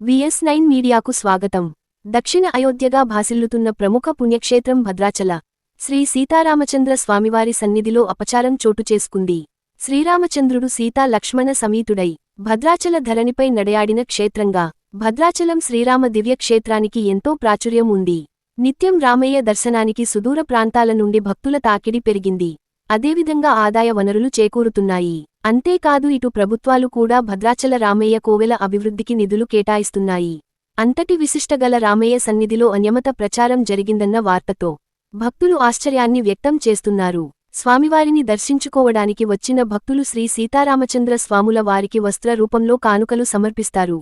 VS nine మీడియాకు స్వాగతం. దక్షిణ అయోధ్యగా భాసిల్లుతున్న ప్రముఖ పుణ్యక్షేత్రం భద్రాచల. శ్రీ సీతారామచంద్ర స్వామివారి సన్నిధిలో అపచారం చోటు చేసుకుంది. శ్రీరామచంద్రుడు సీతా లక్ష్మణ సమీతుడై భద్రాచల ధరణిపై నడయాడిన క్షేత్రంగా భద్రాచలం శ్రీరామ దివ్యక్షేత్రానికి ఎంతో ప్రాచుర్యం ఉంది. నిత్యం రామయ్య దర్శనానికి సుదూర ప్రాంతాల నుండి భక్తుల తాకిడి పెరిగింది. అదేవిధంగా ఆదాయ వనరులు చేకూరుతున్నాయి. అంతేకాదు ఇటు ప్రభుత్వాలు కూడా భద్రాచల రామయ్య కోవెల అభివృద్ధికి నిధులు కేటాయిస్తున్నాయి. అంతటి విశిష్టగల రామయ్య సన్నిధిలో అన్యమత ప్రచారం జరిగిందన్న వార్తతో భక్తులు ఆశ్చర్యాన్ని వ్యక్తం చేస్తున్నారు. స్వామివారిని దర్శించుకోవడానికి వచ్చిన భక్తులు శ్రీ సీతారామచంద్ర స్వాముల వారికి వస్త్ర రూపంలో కానుకలు సమర్పిస్తారు.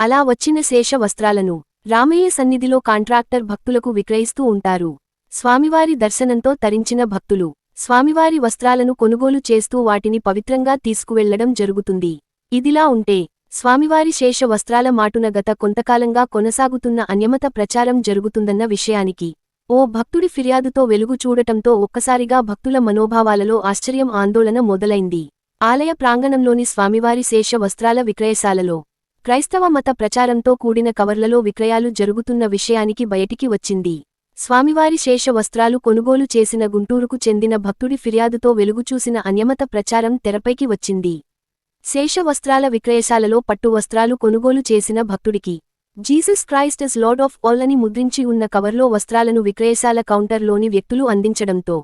అలా వచ్చిన శేష వస్త్రాలను రామయ్య సన్నిధిలో కాంట్రాక్టర్ భక్తులకు విక్రయిస్తూ ఉంటారు. స్వామివారి దర్శనంతో తరించిన భక్తులు స్వామివారి వస్త్రాలను కొనుగోలు చేస్తూ వాటిని పవిత్రంగా తీసుకువెళ్ళడం జరుగుతుంది. ఇదిలా ఉంటే స్వామివారి శేష వస్త్రాల మాటున గత కొంతకాలంగా కొనసాగుతున్న అన్యమత ప్రచారం జరుగుతుందన్న విషయానికి ఓ భక్తుడి ఫిర్యాదుతో వెలుగు చూడటంతో ఒక్కసారిగా భక్తుల మనోభావాలలో ఆశ్చర్యం ఆందోళన మొదలైంది. ఆలయ ప్రాంగణంలోని స్వామివారి శేష వస్త్రాల విక్రయశాలలో క్రైస్తవ మత ప్రచారంతో కూడిన కవర్లలో విక్రయాలు జరుగుతున్న విషయానికి బయటికి వచ్చింది. స్వామివారి శేష వస్త్రాలు కొనుగోలు చేసిన గుంటూరుకు చెందిన భక్తుడి ఫిర్యాదుతో వెలుగుచూసిన అన్యమత ప్రచారం తెరపైకి వచ్చింది. శేష వస్త్రాల విక్రయశాలలో పట్టు వస్త్రాలు కొనుగోలు చేసిన భక్తుడికి Jesus Christ is lord of all అని ముద్రించి ఉన్న కవర్లో వస్త్రాలను విక్రయశాల కౌంటర్లోని వ్యక్తులు అందించడంతో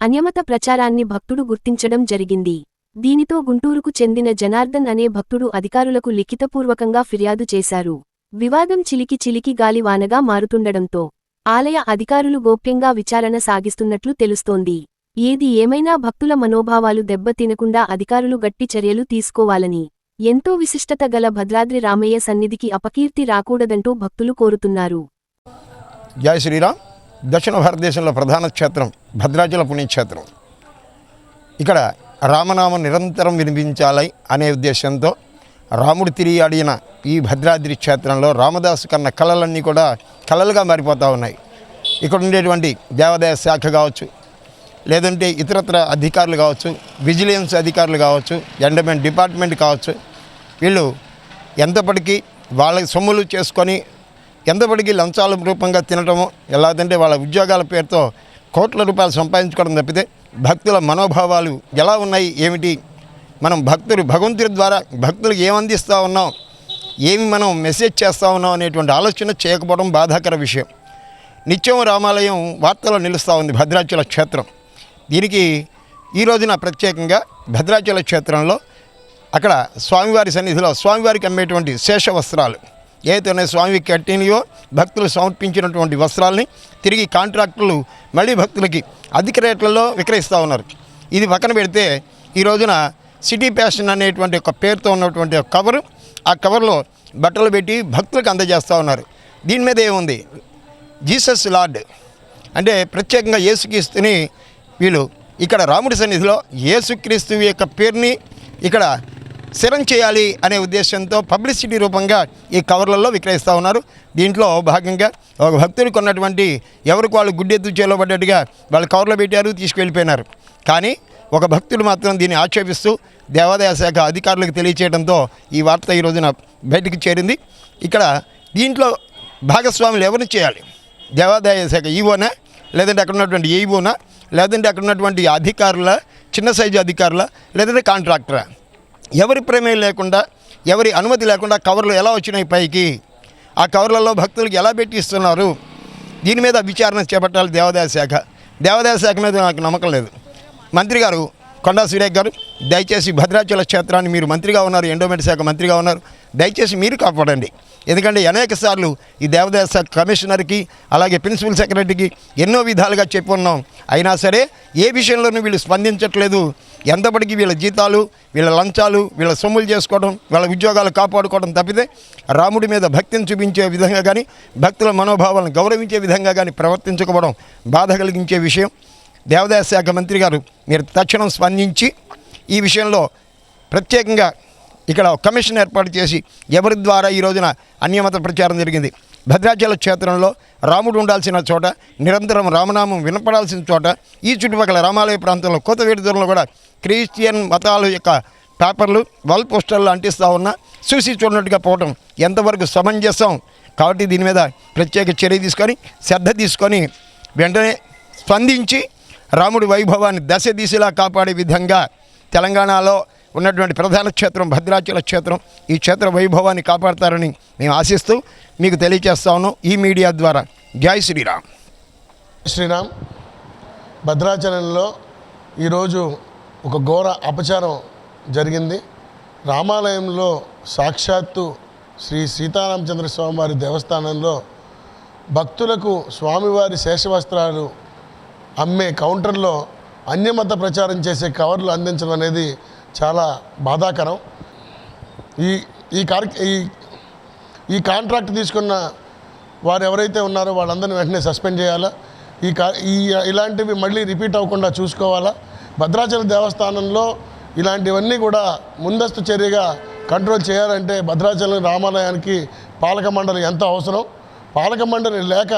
అన్యమత ప్రచారాన్ని భక్తుడు గుర్తించడం జరిగింది. దీనితో గుంటూరుకు చెందిన జనార్దన్ అనే భక్తుడు అధికారులకు లిఖితపూర్వకంగా ఫిర్యాదు చేశారు. వివాదం చిలికి చిలికి గాలివానగా మారుతుండడంతో ఆలయ అధికారులు గోప్యంగా విచారణ సాగిస్తున్నట్లు తెలుస్తోంది. ఏది ఏమైనా భక్తుల మనోభావాలు దెబ్బతినకుండా అధికారులు గట్టి చర్యలు తీసుకోవాలని ఎంతో విశిష్టత గల భద్రాద్రి రామయ్య సన్నిధికి అపకీర్తి రాకూడదంటూ భక్తులు కోరుతున్నారు. జయ శ్రీరామ్. దక్షిణ భారతదేశంలో ప్రధాన క్షేత్రం భద్రాచల పుణ్యక్షేత్రం ఇక్కడ రామనామం నిరంతరం వినిపించాలి అనే ఉద్దేశంతో రాముడు తిరిగి అడిగిన ఈ భద్రాద్రి క్షేత్రంలో రామదాసు కన్న కళలన్నీ కూడా కళలుగా మారిపోతూ ఉన్నాయి. ఇక్కడ ఉండేటువంటి దేవాదాయ శాఖ కావచ్చు లేదంటే ఇతరత్ర అధికారులు కావచ్చు విజిలెన్స్ అధికారులు కావచ్చు ఎండమెంట్ డిపార్ట్మెంట్ కావచ్చు వీళ్ళు ఎంతప్పటికీ వాళ్ళ సొమ్ములు చేసుకొని ఎంతప్పటికీ లంచాల రూపంగా తినటము ఎలాదంటే వాళ్ళ ఉద్యోగాల పేరుతో కోట్ల రూపాయలు సంపాదించుకోవడం తప్పితే భక్తుల మనోభావాలు ఎలా ఉన్నాయి ఏమిటి? మనం భక్తులు భగవంతుడి ద్వారా భక్తులకు ఏమందిస్తూ ఉన్నాం? ఏమి మనం మెసేజ్ చేస్తూ ఉన్నాం అనేటువంటి ఆలోచన చేయకపోవడం బాధాకర విషయం. నిత్యం రామాలయం వార్తలో నిలుస్తూ ఉంది భద్రాచల క్షేత్రం. దీనికి ఈ రోజున ప్రత్యేకంగా భద్రాచల క్షేత్రంలో అక్కడ స్వామివారి సన్నిధిలో స్వామివారికి అమ్మేటువంటి శేష వస్త్రాలు. ఏదైతే స్వామికి కట్టినయో భక్తులు సమర్పించినటువంటి వస్త్రాలని తిరిగి కాంట్రాక్టులు మళ్ళీ భక్తులకి అధిక రేట్లలో విక్రయిస్తూ ఉన్నారు. ఇది పక్కన పెడితే ఈ రోజున సిటీ ప్యాషన్ అనేటువంటి ఒక పేరుతో ఉన్నటువంటి ఒక కవరు ఆ కవర్లో బట్టలు పెట్టి భక్తులకు అందజేస్తూ ఉన్నారు. దీని మీద ఏముంది? Jesus lord. అంటే ప్రత్యేకంగా యేసుక్రీస్తుని వీళ్ళు ఇక్కడ రాముడి సన్నిధిలో యేసుక్రీస్తు యొక్క పేరుని ఇక్కడ స్థిరం చేయాలి అనే ఉద్దేశంతో పబ్లిసిటీ రూపంగా ఈ కవర్లలో విక్రయిస్తూ ఉన్నారు. దీంట్లో భాగంగా ఒక భక్తుడు కొన్నటువంటి ఎవరికి వాళ్ళు గుడ్డెత్తు చేలో పడ్డట్టుగా వాళ్ళు కవర్లో పెట్టారు తీసుకువెళ్ళిపోయినారు. కానీ ఒక భక్తుడు మాత్రం దీన్ని ఆక్షేపిస్తూ దేవాదాయ శాఖ అధికారులకు తెలియచేయడంతో ఈ వార్త ఈ రోజున బయటికి చేరింది. ఇక్కడ దీంట్లో భాగస్వాములు ఎవరిని చేయాలి? దేవాదాయ శాఖ ఈవోనా? లేదంటే అక్కడ ఉన్నటువంటి ఏఈఓనా లేదంటే అక్కడ ఉన్నటువంటి అధికారుల? చిన్న సైజు అధికారుల? లేదంటే కాంట్రాక్టరా? ఎవరి ప్రమేయం లేకుండా ఎవరి అనుమతి లేకుండా కవర్లు ఎలా వచ్చినాయి పైకి? ఆ కవర్లలో భక్తులకు ఎలా పెట్టి ఇస్తున్నారు దీని మీద విచారణ చేపట్టాలి దేవాదాయ శాఖ. దేవాదాయ శాఖ మీద నాకు నమ్మకం లేదు. మంత్రి గారు కొండా సురేఖ్ గారు దయచేసి భద్రాచల క్షేత్రాన్ని మీరు మంత్రిగా ఉన్నారు ఎండోమెంట్ శాఖ మంత్రిగా ఉన్నారు దయచేసి మీరు కాపాడండి. ఎందుకంటే అనేక సార్లు ఈ దేవాదాయ శాఖ కమిషనర్కి అలాగే ప్రిన్సిపల్ సెక్రటరీకి ఎన్నో విధాలుగా చెప్పి ఉన్నాం. అయినా సరే ఏ విషయంలోనూ వీళ్ళు స్పందించట్లేదు. ఎంతప్పటికీ వీళ్ళ జీతాలు వీళ్ళ లంచాలు వీళ్ళ సొమ్ములు చేసుకోవడం వీళ్ళ ఉద్యోగాలు కాపాడుకోవడం తప్పితే రాముడి మీద భక్తిని చూపించే విధంగా కానీ భక్తుల మనోభావాలను గౌరవించే విధంగా కానీ ప్రవర్తించకపోవడం బాధ కలిగించే విషయం. దేవాదాయ శాఖ మంత్రి గారు మీరు తక్షణం స్పందించి ఈ విషయంలో ప్రత్యేకంగా ఇక్కడ కమిషన్ ఏర్పాటు చేసి ఎవరి ద్వారా ఈ రోజున అన్యమత ప్రచారం జరిగింది? భద్రాచల క్షేత్రంలో రాముడు ఉండాల్సిన చోట నిరంతరం రామనామం వినపడాల్సిన చోట ఈ చుట్టుపక్కల రామాలయ ప్రాంతంలో కొత్త దూరంలో కూడా క్రిస్టియన్ మతాల యొక్క పేపర్లు వాల్ పోస్టర్లు అంటిస్తూ ఉన్నా చూసి చూడనట్టుగా పోవటం ఎంతవరకు సమంజసం? కాబట్టి దీని మీద ప్రత్యేక చర్య తీసుకొని శ్రద్ధ తీసుకొని వెంటనే స్పందించి రాముడి వైభవాన్ని దశ దిశలా కాపాడే విధంగా తెలంగాణలో ఉన్నటువంటి ప్రధాన క్షేత్రం భద్రాచల క్షేత్రం ఈ క్షేత్ర వైభవాన్ని కాపాడతారని మేము ఆశిస్తూ మీకు తెలియజేస్తాను ఈ మీడియా ద్వారా. జై శ్రీరామ్. శ్రీరామ్ భద్రాచలంలో ఈరోజు ఒక ఘోర అపచారం జరిగింది. రామాలయంలో సాక్షాత్తు శ్రీ సీతారామచంద్ర స్వామివారి దేవస్థానంలో భక్తులకు స్వామివారి శేషవస్త్రాలు అమ్మే కౌంటర్లో అన్యమత ప్రచారం చేసే కవర్లు అందించడం అనేది చాలా బాధాకరం. ఈ ఈ కార్య ఈ ఈ కాంట్రాక్ట్ తీసుకున్న వారు ఎవరైతే ఉన్నారో వాళ్ళందరినీ వెంటనే సస్పెండ్ చేయాలా? ఈ కా ఈ ఇలాంటివి మళ్ళీ రిపీట్ అవ్వకుండా చూసుకోవాలా? భద్రాచల దేవస్థానంలో ఇలాంటివన్నీ కూడా ముందస్తు చర్యగా కంట్రోల్ చేయాలంటే భద్రాచలం రామాలయానికి పాలక మండలి ఎంత అవసరం. పాలక మండలి లేక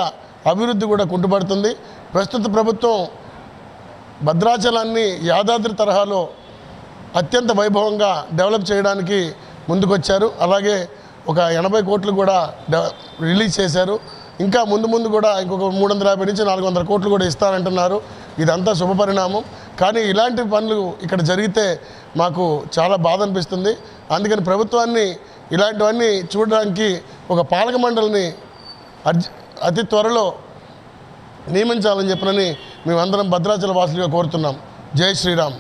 అభివృద్ధి కూడా కుంటుపడుతుంది. ప్రస్తుత ప్రభుత్వం భద్రాచలాన్ని యాదాద్రి తరహాలో అత్యంత వైభవంగా డెవలప్ చేయడానికి ముందుకొచ్చారు. అలాగే ఒక ఎనభై కోట్లు కూడా రిలీజ్ చేశారు. ఇంకా ముందు ముందు కూడా ఇంకొక మూడు వందల యాభై నుంచి నాలుగు వందల కోట్లు కూడా ఇస్తారంటున్నారు ఇదంతా శుభపరిణామం కానీ ఇలాంటి పనులు ఇక్కడ జరిగితే మాకు చాలా బాధ అనిపిస్తుంది. అందుకని ప్రభుత్వాన్ని ఇలాంటివన్నీ చూడడానికి ఒక పాలక మండలిని అర్జ అతి త్వరలో నియమించాలని చెప్పినని మేమందరం భద్రాచల వాసులుగా కోరుతున్నాం. జై శ్రీరామ్.